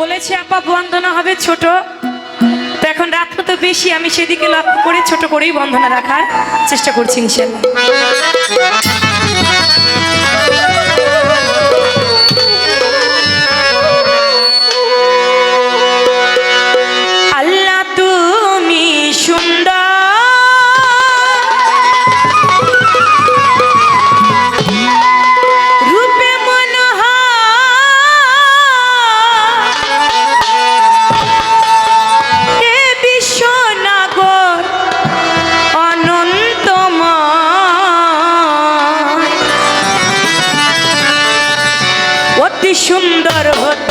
বলেছে, আপা, বন্দনা হবে ছোট। তো এখন রাত তো বেশি, আমি সেদিকে লক্ষ্য করে ছোট করেই বন্ধনা রাখার চেষ্টা করছি, ইনশাল্লাহ। সুন্দর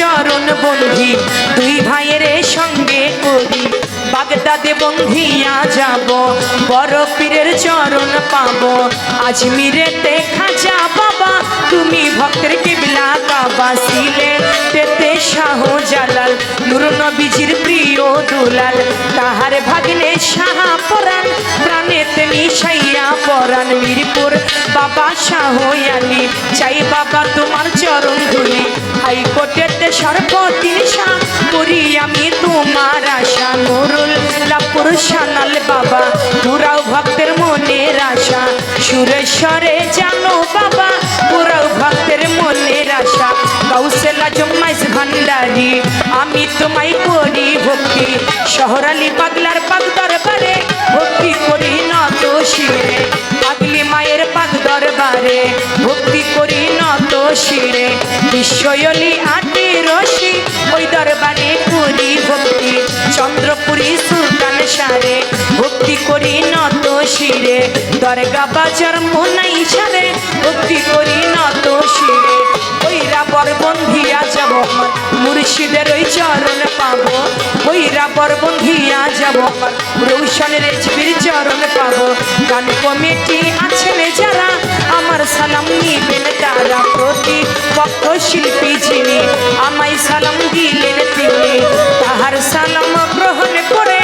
চরণ বন্ধি, দুই ভাইয়ের সঙ্গে করি। বাগদাদে বন্ধিয়া যাব, বড় পীরের চরণ পাব। আজমিরে দেখা যা বাবা, তুমি ভক্তের কেবলা বাবা সিলে তেতে শাহ জালাল নুর নবীজির প্রিয় দুলাল, তাহার ভাগ্নে সাহা পরাণ, প্রাণেতে মিশাইয়া পরাণ মিরপুর। বাবা শাহ আলী চাই বাবা তোমার চরণ ধুলি। হাইকোর্টেতে সর্বদিন শাহ করি আমি তোমার আশা। নুরুল লাপুর সানাল বাবা পুরাও ভক্তের মনের আশা। সুরেশ্বরে জানো বাবা পুরাও ভক্তের মনের আশা। আমি তোমায় করি ভক্তি। শহরালি পাগলার পাগ দরবারে, ভক্তি করি নত শিরে। পাগলি মায়ের পাগ দরবারে, ভক্তি করি নত শিরে। বিশ্বয়লি আটি রশি, ওই দরবারে করি ভক্তি। চন্দ্রপুরী সুলতান সারে, ভক্তি করি নত শিরে। দরগা বাজার মোনাই সারে, ভক্তি করি ওইরা বরবন্ধিয়া যাব। আমার রৌশনের রেজবির চরণ পাবো। গান কমিটি আছেন যারা, আমার সালাম নিবেন তারা প্রতি পক্ষ শিল্পী যিনি। আমায় সালাম দিলেন তিনি। তাহার সালাম গ্রহণ করে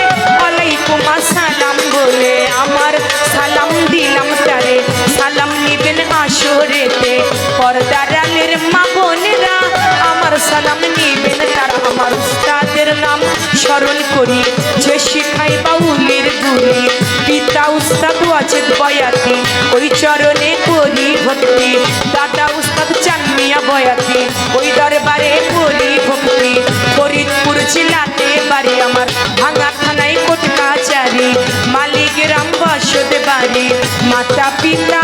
আলাইকুম সালাম বলে আমার সালাম দিলাম তারে। সালাম নিবেন আসরেতে। পর্দার আলের মা বোনেরা, আমার সালাম নিবেন তারা। আমার উস্তাদের নাম স্মরণ করি, যে শিখাই বাউলের গুলি পিতা উস্তাদ অচেত বয়াতি, ওই চরণে করি ভক্তি, দাদা উস্তাদ চানমিয়া বয়াতি, ওই দরবারে করি ভক্তি, ফরিদপুর জেলাতে বাড়ি আমার, ভাঙা থানায় কোট কাচারি, মালিক রাম বসত বাড়ি মাতা পিতা